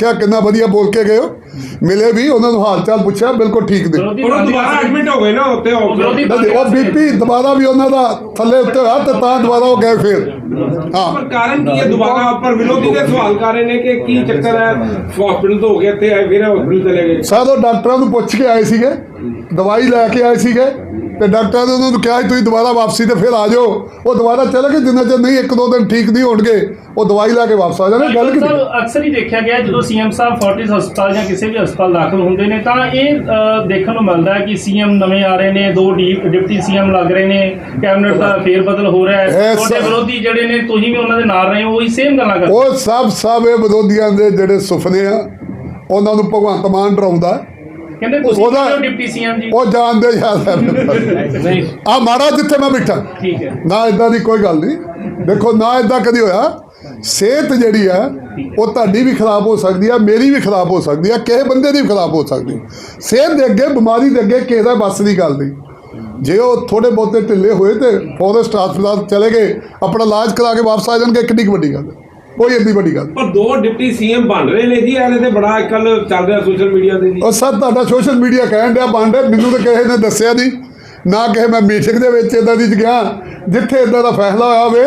ਕਿਹਾ ਕਿੰਨਾ ਵਧੀਆ ਬੋਲ ਕੇ ਗਏ ਹੋ। ਮਿਲੇ ਵੀ ਉਹਨਾਂ ਨੂੰ ਹਾਲ ਚਾਲ ਪੁੱਛਿਆ ਬਿਲਕੁਲ ਠੀਕ ਨੇ। ਉਹ ਦੁਬਾਰਾ ਐਡਮਿਟ ਹੋ ਗਏ ਨਾ ਉੱਤੇ ਹੋ ਵਿਰੋਧੀ ਨਹੀਂ, ਉਹ ਬੀਪੀ ਦੁਬਾਰਾ ਵੀ ਉਹਨਾਂ ਦਾ ਥੱਲੇ ਉੱਤੇ ਹੋਇਆ ਤੇ ਤਾਂ ਦੁਬਾਰਾ ਉਹ ਗਏ ਫਿਰ। ਹਾਂ। ਪਰ ਕਾਰਨ ਕੀ ਹੈ ਦੁਬਾਰਾ? ਉੱਪਰ ਵਿਰੋਧੀ ਦੇ ਸਵਾਲ ਕਰ ਰਹੇ ਨੇ ਕਿ ਕੀ ਚੱਕਰ ਹੈ? ਹਸਪੀਟਲ ਤੋਂ ਹੋ ਗਿਆ ਇੱਥੇ ਆਏ ਫਿਰ ਹਸਪੀਟਲ ਚਲੇ ਗਏ। ਸਾਦੋਂ ਡਾਕਟਰਾਂ ਨੂੰ ਪੁੱਛ ਕੇ ਆਏ ਸੀਗੇ ਦਵਾਈ ਲੈ ਕੇ ਆਏ ਸੀਗੇ। ਤੇ ਡਾਕਟਰਾਂ ਨੇ ਉਹਨਾਂ ਨੂੰ ਕਿਹਾ ਤੁਸੀਂ ਦੁਬਾਰਾ ਵਾਪਸੀ ਤੇ ਫਿਰ ਆ ਜਾਓ। ਉਹ ਦੁਬਾਰਾ ਚਲੇ ਗਏ ਜਿੰਨਾ ਚਿਰ ਨਹੀਂ ਇੱਕ ਦੋ ਦਿਨ ਠੀਕ ਨਹੀਂ ਹੋਣਗੇ ਉਹ ਦਵਾਈ ਲੈ ਕੇ ਵਾਪਸ ਆ ਜਾਣੇ ਗੱਲ ਕੀ ਸਰ ਅਕਸਰ ਹੀ ਦੇਖਿਆ ਗਿਆ ਜਦੋਂ ਸੀਐਮ ਸਾਹਿਬ ਫੋਰਟਿਸ ਹਸਪਤਾਲ ਜਾਂ ਕਿਸੇ ਵੀ ਹਸਪਤਾਲ ਦਾਖਲ ਹੁੰਦੇ ਨੇ ਤਾਂ ਇਹ ਦੇਖਣ ਨੂੰ ਮਿਲਦਾ ਹੈ ਕਿ ਸੀਐਮ ਨਵੇਂ ਆ ਰਹੇ ਨੇ ਦੋ ਡਿਪਟੀ ਸੀਐਮ ਲੱਗ ਰਹੇ ਨੇ ਕੈਬਨਿਟ ਦਾ ਫੇਰ ਬਦਲ ਹੋ ਰਿਹਾ ਹੈ ਤੁਹਾਡੇ ਵਿਰੋਧੀ ਜਿਹੜੇ ਨੇ ਤੁਸੀਂ ਵੀ ਉਹਨਾਂ ਦੇ ਨਾਲ ਰਹੇ ਹੋ ਉਹੀ ਸੇਮ ਗੱਲਾਂ ਕਰਦੇ ਉਹ ਸਭ ਸਭ ਇਹ ਵਿਰੋਧੀਆਂ ਦੇ ਜਿਹੜੇ ਸੁਪਨੇ ਆ ਉਹਨਾਂ ਨੂੰ ਭਗਵੰਤ ਮਾਨ ਡਰਾਉਂਦਾ। ਕਹਿੰਦੇ ਤੁਸੀਂ ਉਹਦਾ- ਕਿਉਂ ਡਿਪਟੀ ਸੀਐਮ ਜੀ? ਉਹ ਜਾਣਦੇ ਯਾਰ ਨਹੀਂ। ਆ ਮਾੜਾ ਜਿੱਥੇ ਮੈਂ ਬੈਠਾ। ਠੀਕ ਹੈ। ਨਾ ਇਦਾਂ ਦੀ ਕੋਈ ਗੱਲ ਨਹੀਂ। ਦੇਖੋ ਨਾ ਇਦਾਂ ਕਦੀ ਹੋਇਆ। ਸਿਹਤ ਜਿਹੜੀ ਆ ਉਹ ਤੁਹਾਡੀ ਵੀ ਖਰਾਬ ਹੋ ਸਕਦੀ ਆ ਮੇਰੀ ਵੀ ਖਰਾਬ ਹੋ ਸਕਦੀ ਆ ਕਿਸੇ ਬੰਦੇ ਦੀ ਵੀ ਖਰਾਬ ਹੋ ਸਕਦੀ ਸਿਹਤ ਦੇ ਅੱਗੇ ਬਿਮਾਰੀ ਦੇ ਅੱਗੇ ਕਿਸੇ ਦਾ ਬਸ ਦੀ ਗੱਲ ਨਹੀਂ। ਜੇ ਉਹ ਥੋੜੇ ਬਹੁਤੇ ਢਿੱਲੇ ਹੋਏ ਤੇ ਫੋਰੈਸਟ ਹਸਪਤਾਲ ਚਲੇ ਗਏ ਆਪਣਾ ਇਲਾਜ ਕਰਾ ਕੇ ਵਾਪਸ ਆ ਜਾਣਗੇ ਕਿੰਨੀ ਕੁ ਵੱਡੀ ਗੱਲ ਹੈ। ਕੋਈ ਏਡੀ ਵੱਡੀ ਗੱਲ ਨਹੀਂ। ਪਰ ਦੋ ਡਿਪਟੀ ਸੀਐਮ ਬਣ ਰਹੇ ਨੇ ਜੀ ਇਹਦੇ ਤੇ ਬੜਾ ਕੱਲ ਚੱਲ ਰਿਹਾ ਸੋਸ਼ਲ ਮੀਡੀਆ ਤੇ ਜੀ ਉਹ ਸਰ ਤੁਹਾਡਾ ਸੋਸ਼ਲ ਮੀਡੀਆ ਕਹਿਣ ਡਿਆ ਬਾਂਡੇ ਮੈਨੂੰ ਤਾਂ ਕਿਸੇ ਨੇ ਦੱਸਿਆ ਨਹੀਂ ਨਾ ਕਿਸੇ ਮੈਂ ਮੀਟਿੰਗ ਦੇ ਵਿੱਚ ਇਦਾਂ ਦੀ ਗਿਆ ਜਿੱਥੇ ਇਦਾਂ ਦਾ ਫੈਸਲਾ ਹੋਇਆ ਹੋਵੇ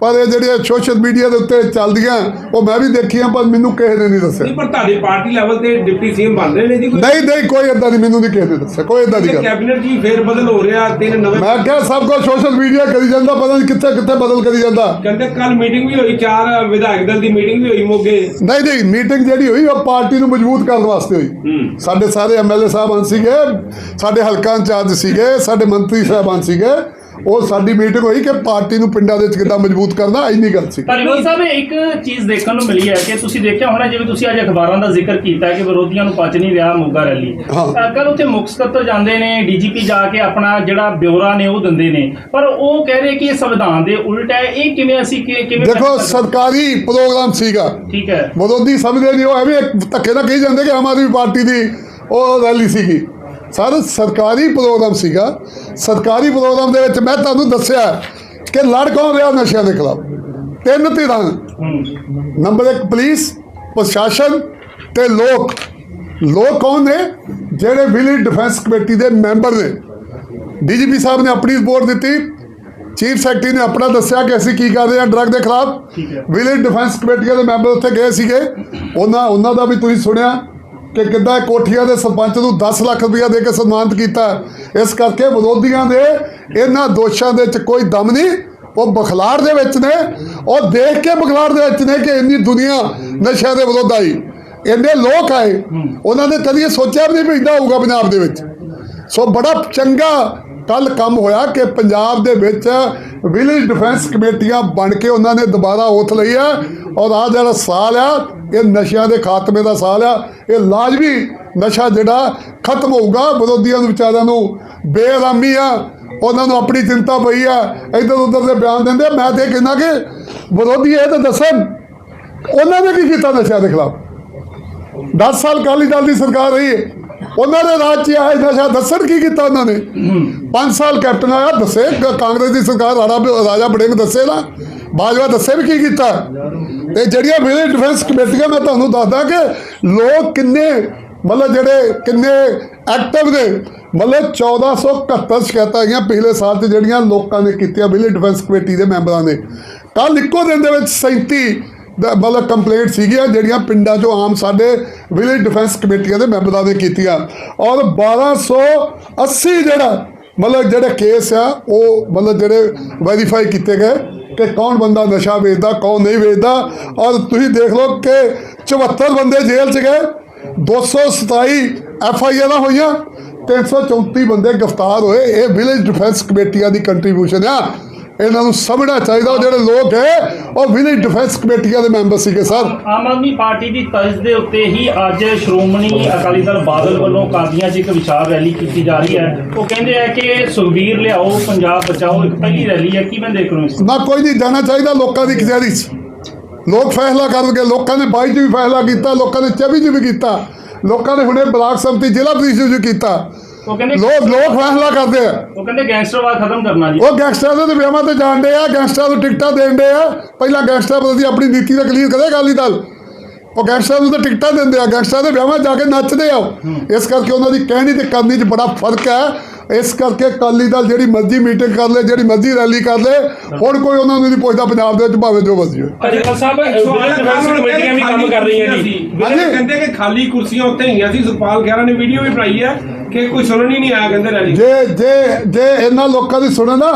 ਪਰ ਇਹ ਜਿਹੜੀਆਂ ਸੋਸ਼ਲ ਮੀਡੀਆ ਦੇ ਉੱਤੇ ਚੱਲਦੀਆਂ ਉਹ ਮੈਂ ਵੀ ਦੇਖੀਆਂ ਪਰ ਮੈਨੂੰ ਕਿਸੇ ਨੇ ਨਹੀਂ ਦੱਸਿਆ। ਨਹੀਂ ਪਰ ਤੁਹਾਡੀ ਪਾਰਟੀ ਲੈਵਲ ਤੇ ਡਿਪਟੀ ਸੀਐਮ ਬਣ ਰਹੇ ਨੇ ਜੀ ਕੋਈ? ਨਹੀਂ ਨਹੀਂ ਕੋਈ ਇਦਾਂ ਦੀ ਮੈਨੂੰ ਨਹੀਂ ਕਿਸੇ ਨੇ ਦੱਸਿਆ ਕੋਈ ਇਦਾਂ ਦੀ ਗੱਲ ਕੈਬਨਿਟ ਜੀ ਫੇਰ ਬਦਲ ਹੋ ਰਿਹਾ ਤਿੰਨ ਨਵੇਂ ਮੈਂ ਕਿਹਾ ਸਭ ਕੁਝ ਸੋਸ਼ਲ ਮੀਡੀਆ ਕਰੀ ਜਾਂਦਾ ਪਤਾ ਨਹੀਂ ਕਿੱਥੇ ਕਿੱਥੇ ਬਦਲ ਕਰੀ ਜਾਂਦਾ। ਕਹਿੰਦੇ ਕੱਲ ਮੀਟਿੰਗ ਵੀ ਹੋਈ ਚਾਰ ਵਿਧਾਇਕ ਦਲ ਦੀ ਮੀਟਿੰਗ ਵੀ ਹੋਈ ਮੋਗੇ। ਨਹੀਂ ਨਹੀਂ ਮੀਟਿੰਗ ਜਿਹੜੀ ਹੋਈ ਉਹ ਪਾਰਟੀ ਨੂੰ ਮਜ਼ਬੂਤ ਕਰਨ ਵਾਸਤੇ ਹੋਈ। ਸਾਡੇ ਸਾਰੇ ਐਮਐਲਏ ਸਾਹਿਬਾਨ ਸੀਗੇ ਸਾਡੇ ਹਲਕਾ ਇੰਚਾਰਜ ਸੀਗੇ ਸਾਡੇ ਮੰਤਰੀ ਸਾਹਿਬਾਨ ਸੀਗੇ ਉਹ ਸਾਡੀ ਮੀਟਿੰਗ ਹੋਈ ਕਿ ਪਾਰਟੀ ਨੂੰ ਪਿੰਡਾਂ ਦੇ ਵਿੱਚ ਕਿੱਦਾਂ ਮਜ਼ਬੂਤ ਕਰਨਾ ਇੰਨੀ ਗੱਲ ਸੀ। ਧਾਲੀਵਾਲ ਸਾਹਿਬ ਇੱਕ ਚੀਜ਼ ਦੇਖਣ ਨੂੰ ਮਿਲੀ ਹੈ ਕਿ ਤੁਸੀਂ ਦੇਖਿਆ ਹੋਣਾ ਜਿਵੇਂ ਤੁਸੀਂ ਅੱਜ ਅਖਬਾਰਾਂ ਦਾ ਜ਼ਿਕਰ ਕੀਤਾ ਕਿ ਵਿਰੋਧੀਆਂ ਨੂੰ ਪਚ ਨਹੀਂ ਰਿਹਾ ਮੋਗਾ ਰੈਲੀ। ਕੱਲ ਉੱਥੇ ਮੁੱਖ ਸਕੱਤਰ ਜਾਂਦੇ ਨੇ ਡੀਜੀਪੀ ਜਾ ਕੇ ਆਪਣਾ ਜਿਹੜਾ ਬਿਊਰਾ ਨੇ ਉਹ ਦਿੰਦੇ ਨੇ। ਪਰ ਉਹ ਕਹਿ ਰਹੇ ਕਿ ਇਹ ਸੰਵਿਧਾਨ ਦੇ ਉਲਟ ਹੈ। ਇਹ ਕਿਵੇਂ ਅਸੀਂ ਕਿ- ਕਿਵੇਂ ਦੇਖੋ? ਸਰਕਾਰੀ ਪ੍ਰੋਗਰਾਮ ਸੀਗਾ। ਠੀਕ ਹੈ। ਵਿਰੋਧੀ ਸਮਝਦੇ ਨਹੀਂ ਉਹ ਐਵੇਂ ਧੱਕੇ ਨਾਲ ਕਹੀ ਜਾਂਦੇ ਕਿ ਆਮ ਆਦਮੀ ਪਾਰਟੀ ਦੀ ਉਹ ਰੈਲੀ ਸੀਗੀ। ਸਰ ਸਰਕਾਰੀ ਪ੍ਰੋਗਰਾਮ ਸੀਗਾ। ਸਰਕਾਰੀ ਪ੍ਰੋਗਰਾਮ ਦੇ ਵਿੱਚ ਮੈਂ ਤੁਹਾਨੂੰ ਦੱਸਿਆ ਕਿ ਲੜ ਕੌਣ ਰਿਹਾ ਨਸ਼ਿਆਂ ਦੇ ਖਿਲਾਫ? ਤਿੰਨ ਧਿਰਾਂ ਨੰਬਰ 1 ਪੁਲਿਸ ਪ੍ਰਸ਼ਾਸਨ ਤੇ ਲੋਕ। ਲੋਕ ਕੌਣ ਨੇ? ਜਿਹੜੇ ਵਿਲੇਜ ਡਿਫੈਂਸ ਕਮੇਟੀ ਦੇ ਮੈਂਬਰ ਨੇ। ਡੀਜੀਪੀ ਸਾਹਿਬ ਨੇ ਆਪਣੀ ਰਿਪੋਰਟ ਦਿੱਤੀ। ਚੀਫ ਸੈਕਟਰੀ ਨੇ ਆਪਣਾ ਦੱਸਿਆ ਕਿ ਅਸੀਂ ਕੀ ਕਰ ਰਹੇ ਹਾਂ ਡਰੱਗ ਦੇ ਖਿਲਾਫ। ਵਿਲੇਜ ਡਿਫੈਂਸ ਕਮੇਟੀਆਂ ਦੇ ਮੈਂਬਰ ਉੱਥੇ ਗਏ ਸੀਗੇ। ਉਹਨਾਂ ਉਹਨਾਂ ਦਾ ਵੀ ਤੁਸੀਂ ਸੁਣਿਆ। ਕਿ ਕਿੱਦਾਂ ਕੋਠੀਆਂ ਦੇ ਸਰਪੰਚ ਨੂੰ 10 ਲੱਖ ਰੁਪਇਆ ਦੇ ਕੇ ਸਨਮਾਨਿਤ ਕੀਤਾ। ਇਸ ਕਰਕੇ ਵਿਰੋਧੀਆਂ ਦੇ ਇਹਨਾਂ ਦੋਸ਼ਾਂ ਦੇ ਵਿੱਚ ਕੋਈ ਦਮ ਨਹੀਂ। ਉਹ ਬਖਲਾੜ ਦੇ ਵਿੱਚ ਨੇ। ਉਹ ਦੇਖ ਕੇ ਬਖਲਾੜ ਦੇ ਵਿੱਚ ਨੇ ਕਿ ਇੰਨੀ ਦੁਨੀਆ ਨਸ਼ਿਆਂ ਦੇ ਵਿਰੁੱਧ ਆਈ। ਇੰਨੇ ਲੋਕ ਆਏ। ਉਹਨਾਂ ਨੇ ਕਦੀ ਸੋਚਿਆ ਵੀ ਨਹੀਂ ਇੱਦਾਂ ਹੋਊਗਾ ਪੰਜਾਬ ਦੇ ਵਿੱਚ। ਸੋ ਬੜਾ ਚੰਗਾ ਕੱਲ ਕੰਮ ਹੋਇਆ ਕਿ ਪੰਜਾਬ ਦੇ ਵਿੱਚ ਵਿਲੇਜ ਡਿਫੈਂਸ ਕਮੇਟੀਆਂ ਬਣ ਕੇ ਉਹਨਾਂ ਨੇ ਦੁਬਾਰਾ ਓਥ ਲਈ ਹੈ ਔਰ ਆ ਜਿਹੜਾ ਸਾਲ ਆ, ਇਹ ਨਸ਼ਿਆਂ ਦੇ ਖਾਤਮੇ ਦਾ ਸਾਲ ਆ। ਇਹ ਲਾਜ਼ਮੀ ਨਸ਼ਾ ਜਿਹੜਾ ਖਤਮ ਹੋਊਗਾ ਵਿਰੋਧੀਆਂ ਨੂੰ, ਵਿਚਾਰਿਆਂ ਨੂੰ। ਬੇਰਾਮੀ ਆ। ਉਹਨਾਂ ਨੂੰ ਆਪਣੀ ਚਿੰਤਾ ਪਈ ਆ। ਇੱਧਰ ਉੱਧਰ ਦੇ ਬਿਆਨ ਦਿੰਦੇ ਮੈਂ ਤੇ ਇਹ ਕਹਿੰਦਾ ਕਿ ਵਿਰੋਧੀ ਇਹ ਤਾਂ ਦੱਸਣ, ਉਹਨਾਂ ਨੇ ਕੀ ਕੀਤਾ ਨਸ਼ਿਆਂ ਦੇ ਖਿਲਾਫ? 10 ਸਾਲ ਅਕਾਲੀ ਦਲ ਦੀ ਸਰਕਾਰ ਰਹੀ ਹੈ ਉਹਨਾਂ ਦੇ ਰਾਜ 'ਚ ਆਇਆ ਨਸ਼ਾ ਦੱਸਣ ਕੀ ਕੀਤਾ ਉਹਨਾਂ ਨੇ? 5 ਸਾਲ ਕੈਪਟਨ ਆਇਆ ਦੱਸੇ ਕਾਂਗਰਸ ਦੀ ਸਰਕਾਰ ਰਾਣਾ ਰਾਜਾ ਬੜਿੰਗ ਦੱਸੇ ਨਾ। ਬਾਜਵਾ ਦੱਸੇ ਵੀ ਕੀ ਕੀਤਾ? ਤੇ ਜਿਹੜੀਆਂ ਮੇਰੇ ਡਿਫੈਂਸ ਕਮੇਟੀਆਂ ਮੈਂ ਤੁਹਾਨੂੰ ਦੱਸਦਾ ਕਿ ਲੋਕ ਕਿੰਨੇ ਮਤਲਬ ਜਿਹੜੇ ਕਿੰਨੇ ਐਕਟਿਵ ਨੇ ਮਤਲਬ 1471 ਸ਼ਿਕਾਇਤਾਂ ਆਈਆਂ ਪਿਛਲੇ ਸਾਲ ਤੇ ਜਿਹੜੀਆਂ ਲੋਕਾਂ ਨੇ ਕੀਤੀਆਂ ਵਿਲੇ ਡਿਫੈਂਸ ਕਮੇਟੀ ਦੇ ਮੈਂਬਰਾਂ ਨੇ। ਕੱਲ ਇੱਕੋ ਦਿਨ ਦੇ ਵਿੱਚ 37 ਦਾ ਮਤਲਬ ਕੰਪਲੇਂਟ ਸੀਗੀਆਂ ਜਿਹੜੀਆਂ ਪਿੰਡਾਂ 'ਚੋਂ ਆਮ ਸਾਡੇ ਵਿਲੇਜ ਡਿਫੈਂਸ ਕਮੇਟੀਆਂ ਦੇ ਮੈਂਬਰਾਂ ਨੇ ਕੀਤੀਆਂ। ਔਰ 1280 ਜਿਹੜਾ ਮਤਲਬ ਜਿਹੜੇ ਕੇਸ ਆ, ਉਹ ਮਤਲਬ ਜਿਹੜੇ ਵੈਰੀਫਾਈ ਕੀਤੇ ਗਏ ਕਿ ਕੌਣ ਬੰਦਾ ਨਸ਼ਾ ਵੇਚਦਾ, ਕੌਣ ਨਹੀਂ ਵੇਚਦਾ। ਔਰ ਤੁਸੀਂ ਦੇਖ ਲਓ ਕਿ 74 ਬੰਦੇ ਜੇਲ੍ਹ 'ਚ ਗਏ 227 ਐਫ ਆਈ ਆਰਾਂ ਹੋਈਆਂ 334 ਬੰਦੇ ਗ੍ਰਿਫਤਾਰ ਹੋਏ। ਇਹ ਵਿਲੇਜ ਡਿਫੈਂਸ ਕਮੇਟੀਆਂ ਦੀ ਕੰਟਰੀਬਿਊਸ਼ਨ ਆ। ਇਹਨਾਂ ਨੂੰ ਸਮਝਣਾ ਚਾਹੀਦਾ ਉਹ ਜਿਹੜੇ ਲੋਕ ਹੈ ਉਹ ਵਿਲੇਜ ਡਿਫੈਂਸ ਕਮੇਟੀਆਂ ਦੇ ਮੈਂਬਰ ਸੀਗੇ ਸਰ। ਆਮ ਆਦਮੀ ਪਾਰਟੀ ਦੀ ਤਰਜ਼ ਦੇ ਉੱਤੇ ਹੀ ਅੱਜ ਸ਼੍ਰੋਮਣੀ ਅਕਾਲੀ ਦਲ ਬਾਦਲ ਵੱਲੋਂ ਕਾਦੀਆਂ 'ਚ ਇੱਕ ਵਿਚਾਰ ਰੈਲੀ ਕੀਤੀ ਜਾ ਰਹੀ ਹੈ। ਉਹ ਕਹਿੰਦੇ ਆ ਕਿ ਸੁਖਬੀਰ ਲਿਆਓ ਪੰਜਾਬ ਬਚਾਓ ਇੱਕ ਪਹਿਲੀ ਰੈਲੀ ਹੈ। ਕਿਵੇਂ ਦੇਖ ਰਹੇ ਹੋ ਇਸ ਨੂੰ? ਕੋਈ ਨਹੀਂ ਜਾਣਾ ਚਾਹੀਦਾ ਲੋਕਾਂ ਦੀ ਕਚਹਿਰੀ 'ਚ। ਲੋਕ ਫੈਸਲਾ ਕਰਨਗੇ ਲੋਕਾਂ ਨੇ 22 ਚ ਵੀ ਫੈਸਲਾ ਕੀਤਾ ਲੋਕਾਂ ਨੇ 24 ਚ ਵੀ ਕੀਤਾ। ਲੋਕਾਂ ਨੇ ਹੁਣੇ ਬਲਾਕ ਸੰਮਤੀ ਜ਼ਿਲ੍ਹਾ ਪ੍ਰੀਸ਼ਦ ਚ ਕੀਤਾ। ਉਹ ਕਹਿੰਦੇ ਲੋਕ ਲੋਕ ਫੈਸਲਾ ਕਰਦੇ ਆ। ਉਹ ਕਹਿੰਦੇ ਗੈਂਗਸਟਰਵਾਦ ਖਤਮ ਕਰਨਾ ਜੀ। ਉਹ ਗੈਂਗਸਟਰਾਂ ਦੇ ਵਿਆਹਾਂ ਤੇ ਜਾਣ ਡੇ ਆ ਗੈਂਗਸਟਰਾਂ ਨੂੰ ਟਿਕਟਾਂ ਦੇਣ ਡੇ ਆ। ਪਹਿਲਾਂ ਗੈਂਗਸਟਰ ਪ੍ਰਤੀ ਆਪਣੀ ਨੀਤੀ ਦਾ ਕਲੀਅਰ ਕਰੇ ਅਕਾਲੀ ਦਲ? ਉਹ ਗੈਂਗਸਟਰ ਨੂੰ ਤਾਂ ਟਿਕਟਾਂ ਦਿੰਦੇ ਆ ਗੈਂਗਸਟਰ ਦੇ ਵਿਆਹਾਂ ਜਾ ਕੇ ਨੱਚਦੇ ਆ। ਇਸ ਕਰਕੇ ਉਹਨਾਂ ਦੀ ਕਹਿਣੀ ਤੇ ਕਰਨੀ 'ਚ ਬੜਾ ਫ਼ਰਕ ਹੈ। ਇਸ ਕਰਕੇ ਅਕਾਲੀ ਦਲ ਜਿਹੜੀ ਮਰਜ਼ੀ ਮੀਟਿੰਗ ਕਰ ਲੇ ਜਿਹੜੀ ਮਰਜ਼ੀ ਰੈਲੀ ਕਰ ਲੇ ਹੁਣ ਕੋਈ ਉਹਨਾਂ ਨੂੰ ਨਹੀਂ ਪੁੱਛਦਾ ਪੰਜਾਬ ਦੇ ਵਿੱਚ ਭਾਵੇਂ ਜੋ ਮਰਜ਼ੀ ਹੋਵੇ। ਅਜੀਤ ਸਾਹਿਬ ਵਿਲੇਜ ਡਿਫੈਂਸ ਕਮੇਟੀਆਂ ਵੀ ਕੰਮ ਕਰ ਰਹੀਆਂ ਜੀ। ਕਹਿੰਦੇ ਕਿ ਖਾਲੀ ਕੁਰਸੀਆਂ ਉੱਤੇ ਹੈਗੀਆਂ ਸੀ ਸੁਪਾਲ ਖਹਿਰਾ ਨੇ ਵੀਡੀਓ ਵੀ ਬਣਾਈ ਹੈ ਕਿ ਕੋਈ ਸੁਣਨ ਹੀ ਨਹੀਂ ਆਇਆ ਕਹਿੰਦੇ ਰੈਲੀ। ਜੇ ਜੇ ਜੇ ਇਹਨਾਂ ਲੋਕਾਂ ਦੀ ਸੁਣੇ ਨਾ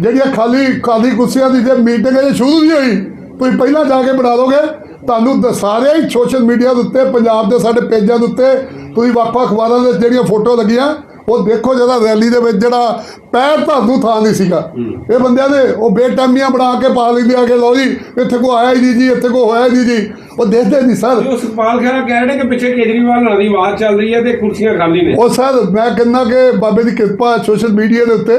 ਜਿਹੜੀਆਂ ਖਾਲੀ ਖਾਲੀ ਕੁਰਸੀਆਂ ਦੀ ਜੇ ਮੀਟਿੰਗ ਹੈ ਸ਼ੁਰੂ ਨਹੀਂ ਹੋਈ ਤੁਸੀਂ ਪਹਿਲਾਂ ਜਾ ਕੇ ਬਣਾ ਦੋਗੇ ਤੁਹਾਨੂੰ ਦ- ਸਾਰੇ ਹੀ ਸੋਸ਼ਲ ਮੀਡੀਆ ਦੇ ਉੱਤੇ ਪੰਜਾਬ ਦੇ ਸਾਡੇ ਪੇਜਾਂ ਦੇ ਉੱਤੇ ਤੁਸੀਂ ਵੱਖ-ਵੱਖ ਅਖਬਾਰਾਂ ਦੇ ਜਿਹੜੀਆਂ ਫੋਟੋ ਲੱਗੀਆਂ ਉਹ ਦੇਖੋ ਜਿਹੜਾ ਰੈਲੀ ਦੇ ਵਿੱਚ ਜਿਹੜਾ ਪੈਰ ਧਰਨ ਨੂੰ ਥਾਂ ਨਹੀਂ ਸੀਗਾ। ਇਹ ਬੰਦਿਆਂ ਦੇ ਉਹ ਬੇਟਾਮੀਆਂ ਬਣਾ ਕੇ ਪਾ ਲੈਂਦੇ ਆ ਕਿ ਲਓ ਜੀ ਇੱਥੇ ਕੋ ਆਇਆ ਹੀ ਨਹੀਂ ਜੀ ਇੱਥੇ ਕੋ ਹੋਇਆ ਹੀ ਨਹੀਂ ਜੀ। ਉਹ ਦੇਖਦੇ ਨਹੀਂ ਸਰ। ਉਹ ਸੁਪਾਲ ਖਹਿਰਾ ਕਹਿ ਰਹੇ ਨੇ ਕਿ ਪਿੱਛੇ ਕੇਜਰੀਵਾਲ ਨਾਲ ਦੀ ਆਵਾਜ਼ ਚੱਲ ਰਹੀ ਹੈ ਤੇ ਕੁਰਸੀਆਂ ਖਾਲੀ ਨੇ। ਉਹ ਸਰ ਮੈਂ ਕਹਿੰਦਾ ਕਿ ਬਾਬੇ ਦੀ ਕਿਰਪਾ ਸੋਸ਼ਲ ਮੀਡੀਆ ਦੇ ਉੱਤੇ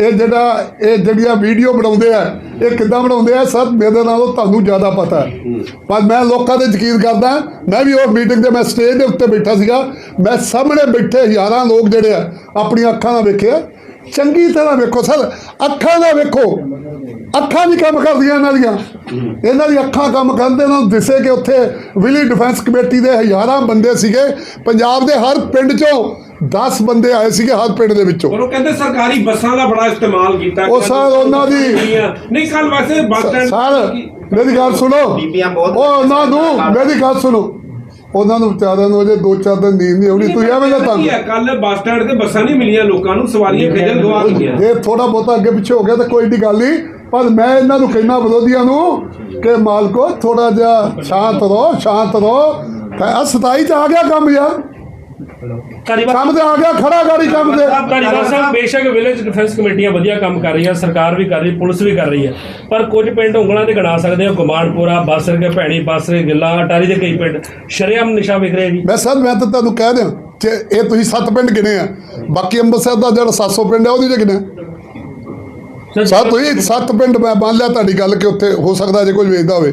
ਇਹ ਜਿਹੜਾ ਇਹ ਜਿਹੜੀਆਂ ਵੀਡੀਓ ਬਣਾਉਂਦੇ ਆ ਇਹ ਕਿੱਦਾਂ ਬਣਾਉਂਦੇ ਆ ਸਰ ਮੇਰੇ ਨਾਲੋਂ ਤੁਹਾਨੂੰ ਜ਼ਿਆਦਾ ਪਤਾ ਹੈ। ਪਰ ਮੈਂ ਲੋਕਾਂ ਤੇ ਯਕੀਨ ਕਰਦਾ ਮੈਂ ਵੀ ਉਹ ਮੀਟਿੰਗ ਦੇ ਮੈਂ ਸਟੇਜ ਦੇ ਉੱਤੇ ਬੈਠਾ ਸੀਗਾ ਮੈਂ ਸਾਹਮਣੇ ਬੈਠੇ ਹਜ਼ਾਰਾਂ ਲੋਕ ਜਿਹੜੇ ਆ ਆਪਣੀਆਂ ਅੱਖਾਂ ਨਾਲ ਵੇਖਿਆ ਚੰਗੀ ਤਰ੍ਹਾਂ ਵੇਖੋ ਸਰ ਅੱਖਾਂ ਨਾਲ ਵੇਖੋ। ਅੱਖਾਂ ਵੀ ਕੰਮ ਕਰਦੀਆਂ ਇਹਨਾਂ ਦੀਆਂ। ਇਹਨਾਂ ਦੀ ਅੱਖਾਂ ਕੰਮ ਕਰਦੇ ਇਹਨਾਂ ਨੂੰ ਦਿਸੇ ਕਿ ਉੱਥੇ ਵਿਲੀ ਡਿਫੈਂਸ ਕਮੇਟੀ ਦੇ ਹਜ਼ਾਰਾਂ ਬੰਦੇ ਸੀਗੇ। ਪੰਜਾਬ ਦੇ ਹਰ ਪਿੰਡ ਚੋਂ 10 ਬੰਦੇ ਆਏ ਸੀਗੇ ਹਰ ਪਿੰਡ ਦੇ ਵਿੱਚੋਂ। ਉਹ ਕਹਿੰਦੇ ਸਰਕਾਰੀ ਬੱਸਾਂ ਦਾ ਬੜਾ ਇਸਤੇਮਾਲ ਕੀਤਾ ਉਹ ਸਰ ਉਹਨਾਂ ਦੀ ਨਹੀਂ ਕੱਲ ਵੈਸੇ ਬੱਸ ਸਟੈਂਡ ਸਰ ਮੇਰੀ ਗੱਲ ਸੁਣੋ। ਬੀਬੀਆਂ ਬਹੁਤ- ਉਹ ਉਹਨਾਂ ਨੂੰ ਮੇਰੀ ਗੱਲ ਸੁਣੋ। ਉਹਨਾਂ ਨੂੰ ਵਿਚਾਰਿਆਂ ਨੂੰ ਅਜੇ ਦੋ ਚਾਰ ਦਿਨ ਨੀਂਦ ਨਹੀਂ ਆਉਣੀ। ਤੁਸੀਂ ਐਵੇਂ ਨਾ ਤੰਗ ਕੱਲ ਬੱਸ ਸਟੈਂਡ ਤੇ ਬੱਸਾਂ ਨਹੀਂ ਮਿਲੀਆਂ ਲੋਕਾਂ ਨੂੰ ਸਵਾਰੀਆਂ ਖੇਜਲ ਗਵਾ ਗਈਆਂ ਜੇ ਥੋੜਾ ਬਹੁਤਾ ਅੱਗੇ ਪਿੱਛੇ ਹੋ ਗਿਆ ਤਾਂ ਕੋਈ ਏਡੀ ਗੱਲ ਨਹੀਂ। ਪਰ ਮੈਂ ਇਹਨਾਂ ਨੂੰ ਕਹਿਣਾ ਵਿਰੋਧੀਆਂ ਨੂੰ ਕਿ ਮਾਲਕੋ ਥੋੜਾ ਜਿਹਾ ਸ਼ਾਂਤ ਰਹੋ ਸ਼ਾਂਤ ਰਹੋ। ਤਾਂ ਸਤਾਈ ਚ ਆ ਗਿਆ ਕੰਮ ਯਾਰ। ਧਾਰੀਵਾਲ ਕੰਮ ਤੇ ਆ ਗਿਆ ਖੜਾ ਗਾੜੀ ਕੰਮ ਤੇ। ਧਾਰੀਵਾਲ ਸਾਹਿਬ ਬੇਸ਼ੱਕ ਵਿਲੇਜ ਡਿਫੈਂਸ ਕਮੇਟੀਆਂ ਵਧੀਆ ਕੰਮ ਕਰ ਰਹੀਆਂ ਸਰਕਾਰ ਵੀ ਕਰ ਰਹੀ ਪੁਲਿਸ ਵੀ ਕਰ ਰਹੀ ਹੈ। ਪਰ ਕੁਝ ਪਿੰਡ ਉਂਗਲਾਂ ਤੇ ਗਣਾ ਸਕਦੇ ਹੋ ਗਮਾਨਪੁਰਾ ਬਾਸਰ ਕੇ ਭੈਣੀ ਬਾਸਰੇ ਗਿੱਲਾ ਅਟਾਰੀ ਦੇ ਕਈ ਪਿੰਡ ਸ਼ਰੇਆਮ ਨਿਸ਼ਾ ਵਿਖ ਰਹੇ ਜੀ। ਮੈਂ ਸਰ ਮੈਂ ਤਾਂ ਤੁਹਾਨੂੰ ਕਹਿ ਦਿਆਂ ਕਿ ਇਹ ਤੁਸੀਂ ਸੱਤ ਪਿੰਡ ਗਿਣੇ ਆ ਬਾਕੀ ਅੰਮ੍ਰਿਤਸਰ ਦਾ ਜਿਹੜਾ 700 ਪਿੰਡ ਹੈ ਉਹਦੀ ਜੇ ਗਿਣਿਆ ਸਰ ਤੁਸੀਂ ਸੱਤ ਪਿੰਡ ਮੈਂ ਮੰਨ ਲਿਆ ਤੁਹਾਡੀ ਗੱਲ ਕਿ ਉੱਥੇ ਹੋ ਸਕਦਾ ਜੇ ਕੋਈ ਵੇਚਦਾ ਹੋਵੇ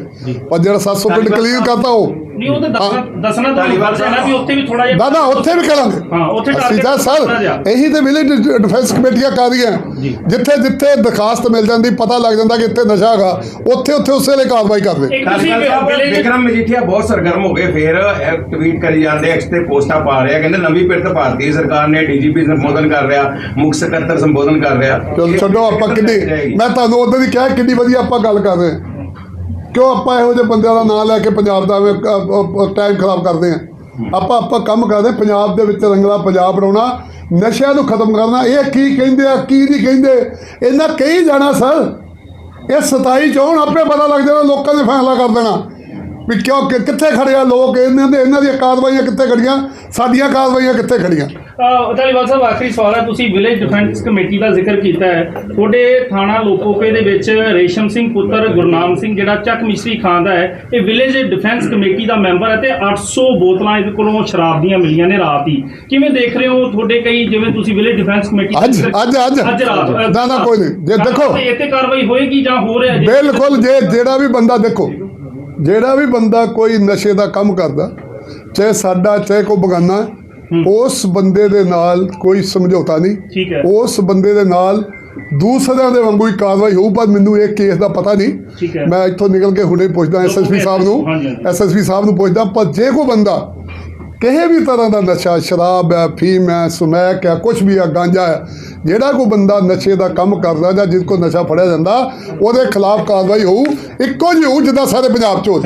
ਪਰ ਜਿਹੜਾ 700 ਪਿੰਡ ਕਲੀਅਰ ਕਰਤਾ ਉਹ। ਨਹੀਂ ਉਹ ਤਾਂ ਦੱਸਣਾ ਦੱਸਣਾ ਤਾਂ ਨਾ ਵੀ ਉੱਥੇ ਵੀ ਥੋੜਾ ਜਿਹਾ ਨਾ ਨਾ ਉੱਥੇ ਵੀ ਕਰਾਂਗੇ। ਹਾਂ, ਉੱਥੇ ਅਸੀਂ ਤਾਂ ਸਰ। ਇਹੀ ਤੇ ਵਿਲੇਜ ਡਿਫੈਂਸ ਕਮੇਟੀਆਂ ਜਿੱਥੇ ਜਿੱਥੇ ਦਰਖਾਸਤ ਮਿਲ ਜਾਂਦੀ ਪਤਾ ਲੱਗ ਜਾਂਦਾ ਕਿ ਇੱਥੇ ਨਸ਼ਾ ਹੈਗਾ ਉੱਥੇ ਉੱਥੇ ਉਸੇ ਵੇਲੇ ਕਾਰਵਾਈ ਕਰਦੇ। ਵਿਕਰਮ ਮਜੀਠੀਆ ਬਹੁਤ ਸਰਗਰਮ ਹੋ ਗਏ ਫੇਰ ਟਵੀਟ ਕਰੀ ਜਾਂਦੇ ਐਕਸ ਤੇ ਪੋਸਟਾਂ ਪਾ ਰਿਹਾ ਕਹਿੰਦੇ ਨਵੀਂ ਪਿਰਤ ਭਾਰਤੀ ਸਰਕਾਰ ਨੇ ਡੀਜੀਪੀ ਸੰਬੋਧਨ ਕਰ ਰਿਹਾ ਮੁੱਖ ਸਕੱਤਰ ਸੰਬੋਧਨ ਕਰ ਰਿਹਾ। ਚਲੋ ਛੱਡੋ ਆਪਾਂ ਕਿੰਨੀ ਮੈਂ ਤੁਹਾਨੂੰ ਉਦੋਂ ਦੀ ਕਿਹਾ ਕਿੰਨੀ ਵਧੀਆ ਆਪਾਂ ਗੱਲ ਕਰ ਰਹੇ ਹਾਂ। ਕਿਉਂ ਆਪਾਂ ਇਹੋ ਜਿਹੇ ਬੰਦਿਆਂ ਦਾ ਨਾਂ ਲੈ ਕੇ ਪੰਜਾਬ ਦਾ ਟਾਈਮ ਖਰਾਬ ਕਰਦੇ ਹਾਂ? ਆਪਾਂ ਆਪਾਂ ਕੰਮ ਕਰਦੇ ਪੰਜਾਬ ਦੇ ਵਿੱਚ ਰੰਗਲਾ ਪੰਜਾਬ ਬਣਾਉਣਾ ਨਸ਼ਿਆਂ ਨੂੰ ਖਤਮ ਕਰਨਾ ਇਹ ਕੀ ਕਹਿੰਦੇ ਆ ਕੀ ਨਹੀਂ ਕਹਿੰਦੇ? ਇਹਨਾਂ ਕਹੀ ਜਾਣਾ ਸਰ ਇਹ 27 ਚੋਂ ਆਪੇ ਪਤਾ ਲੱਗ ਜਾਣਾ ਲੋਕਾਂ ਨੇ ਫੈਸਲਾ ਕਰ ਦੇਣਾ। ਵੀ ਕਿਉਂ ਕਿੱਥੇ ਖੜੇ ਆ ਲੋਕ? ਇਹਨਾਂ ਦੇ ਇਹਨਾਂ ਦੀਆਂ ਕਾਰਵਾਈਆਂ ਕਿੱਥੇ ਖੜੀਆਂ ਸਾਡੀਆਂ ਕਾਰਵਾਈਆਂ ਕਿੱਥੇ ਖੜੀਆਂ ਧਾਲੀਵਾਲ ਸਾਹਿਬ ਆਖਰੀ ਸਵਾਲ ਹੈ ਤੁਸੀਂ ਵਿਲੇਜ ਡਿਫੈਂਸ ਕਮੇਟੀ ਦਾ ਜ਼ਿਕਰ ਕੀਤਾ ਹੈ। ਤੁਹਾਡੇ ਥਾਣਾ ਲੋਕੋਕੇ ਦੇ ਵਿੱਚ ਰੇਸ਼ਮ ਸਿੰਘ ਪੁੱਤਰ ਗੁਰਨਾਮ ਸਿੰਘ ਜਿਹੜਾ ਚੱਕ ਮਿਸ਼ਰੀ ਖਾਨ ਦਾ ਹੈ ਇਹ ਵਿਲੇਜ ਡਿਫੈਂਸ ਕਮੇਟੀ ਦਾ ਮੈਂਬਰ ਹੈ ਤੇ 800 ਬੋਤਲਾਂ ਇਹਦੇ ਕੋਲੋਂ ਸ਼ਰਾਬ ਦੀਆਂ ਮਿਲੀਆਂ ਨੇ ਰਾਤ ਹੀ। ਕਿਵੇਂ ਦੇਖ ਰਹੇ ਹੋ ਤੁਹਾਡੇ ਕਈ ਜਿਵੇਂ ਤੁਸੀਂ ਵਿਲੇਜ ਡਿਫੈਂਸ ਕਮੇਟੀ ਅੱਜ ਅੱਜ ਅੱਜ। ਰਾਤ ਨਾ ਨਾ ਕੋਈ ਨਹੀਂ। ਜੇ ਦੇਖੋ। ਤੇ ਇੱਥੇ ਕਾਰਵਾਈ ਹੋਏਗੀ ਜਾਂ ਹੋ ਰਿਹਾ ਜੀ ਬਿਲਕੁਲ ਜੇ ਜਿਹੜਾ ਵੀ ਬੰਦਾ ਦੇਖੋ ਜਿਹੜਾ ਵੀ ਬੰਦਾ ਕੋਈ ਨਸ਼ੇ ਦਾ ਕੰਮ ਕਰਦਾ ਚਾਹੇ ਸਾਡਾ ਚਾਹੇ ਕੋਈ ਬਗਾਨਾ ਉਸ ਬੰਦੇ ਦੇ ਨਾਲ ਕੋਈ ਸਮਝੌਤਾ ਨਹੀਂ। ਉਸ ਬੰਦੇ ਦੇ ਨਾਲ ਦੂਸਰਿਆਂ ਦੇ ਵਾਂਗੂ ਹੀ ਕਾਰਵਾਈ ਹੋਊ ਪਰ ਮੈਨੂੰ ਇਹ ਕੇਸ ਦਾ ਪਤਾ ਨਹੀਂ। ਮੈਂ ਇੱਥੋਂ ਨਿਕਲ ਕੇ ਹੁਣੇ ਪੁੱਛਦਾ ਐਸਐਸਪੀ ਸਾਹਿਬ ਨੂੰ। ਐਸਐਸਪੀ ਸਾਹਿਬ ਨੂੰ ਪੁੱਛਦਾ ਪਰ ਜੇ ਕੋਈ ਬੰਦਾ ਕਿਸੇ ਵੀ ਤਰ੍ਹਾਂ ਦਾ ਨਸ਼ਾ ਸ਼ਰਾਬ ਹੈ ਫੀਮ ਹੈ ਸਮੈਕ ਹੈ ਕੁਝ ਵੀ ਹੈ ਗਾਂਜਾ ਹੈ ਜਿਹੜਾ ਕੋਈ ਬੰਦਾ ਨਸ਼ੇ ਦਾ ਕੰਮ ਕਰਦਾ ਜਾਂ ਜਿਸ ਕੋ ਨਸ਼ਾ ਫੜਿਆ ਜਾਂਦਾ ਉਹਦੇ ਖਿਲਾਫ ਕਾਰਵਾਈ ਹੋਊ। ਇੱਕੋ ਜਿਹੀ ਹੋਊ ਜਿੱਦਾਂ ਸਾਰੇ ਪੰਜਾਬ ਚ ਹੋ